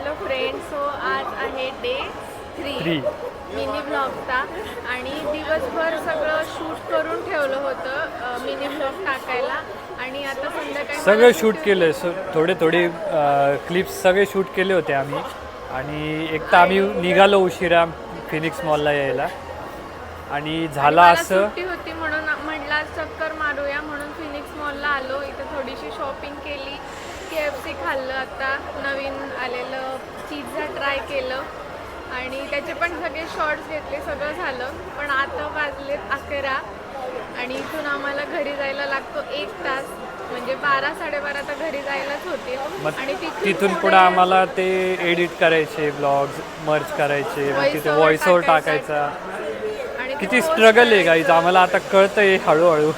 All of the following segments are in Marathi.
हॅलो फ्रेंड सो आज आहे डे थ्री. मिनी ब्लॉगचा आणि दिवसभर सगळं शूट करून ठेवलं होतं मिनी ब्लॉग टाकायला. आणि आता संध्याकाळी सगळं शूट केलं थोडे थोडे क्लिप्स सगळे शूट केले होते आम्ही. आणि एक तर आम्ही निघालो उशिरा फिनिक्स मॉलला यायला. आणि झालं असं होती म्हणून म्हटलं चक्कर मारूया म्हणून फिनिक्स मॉलला आलो. इथं थोडीशी शॉपिंग केली के एफ सी खाल्लं आता नवीन पिझ्झा ट्राय केलं. आणि त्याचे पण सगळे शॉर्ट्स घेतले सगळं झालं. पण आता वाजलेत अकरा. आणि इथून आम्हाला घरी जायला लागतो एक तास. म्हणजे बारा साडेबारा तर घरी जायलाच होते. आणि तिथून पुढे आम्हाला ते एडिट करायचे ब्लॉग्स मर्ज करायचे तिथे व्हॉइस ओव्हर टाकायचा. किती स्ट्रगल आहे. गाईज आम्हाला आता कळतंय हळूहळू.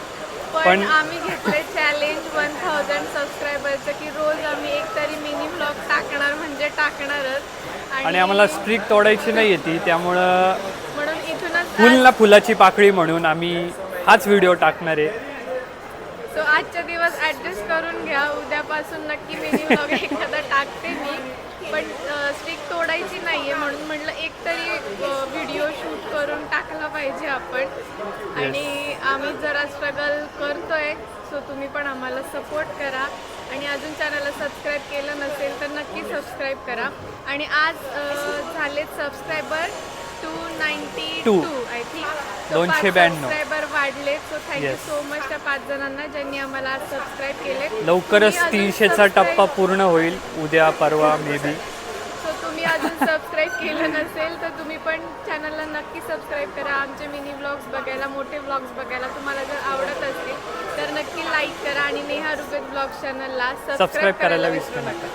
पण आम्ही घेतले चॅलेंज वन थाउजंड सबस्क्रायबरचं की रोज आम्ही एक तरी मिनी ब्लॉग टाकणार म्हणजे टाकणारच. आणि आम्हाला स्ट्रिक तोडायची नाही ती त्यामुळं म्हणून इथूनच फुल ना फुलाची पाकळी म्हणून आम्ही हाच व्हिडिओ टाकणार आहे. सो आजच्या दिवस ऍडजस्ट करून घ्या. उद्यापासून नक्की मिनी ब्लॉग एखादा टाकते मी. पण स्ट्रिक तोडायची नाहीये म्हणून म्हटलं एक तरी करून टाकला पाहिजे आपण. आणि आम्ही जरा स्ट्रगल करतोय सो तुम्ही पण आम्हाला सपोर्ट करा. आणि अजून चॅनलला सबस्क्राईब केलं नसेल तर नक्की सबस्क्राईब करा. आणि आज झालेत subscriber two ninety two. I think दोनशे ब्याण्णव. सबस्क्रायबर वाढले सो थँक्यू. सो मच त्या पाच जणांना ज्यांनी आम्हाला आज सबस्क्राईब केले. लवकरच तीनशेचा टप्पा पूर्ण होईल उद्या परवा मे बी तुम्ही अजून सबस्क्राईब केलं नसेल तर तुम्ही पण चॅनलला नक्की सबस्क्राईब करा. आमचे मिनी ब्लॉग्स बघायला मोठे ब्लॉग्स बघायला तुम्हाला जर आवडत असतील तर नक्की लाईक करा आणि नेहा रुपेत ब्लॉग चॅनलला सबस्क्राईब करायला विसरू नका.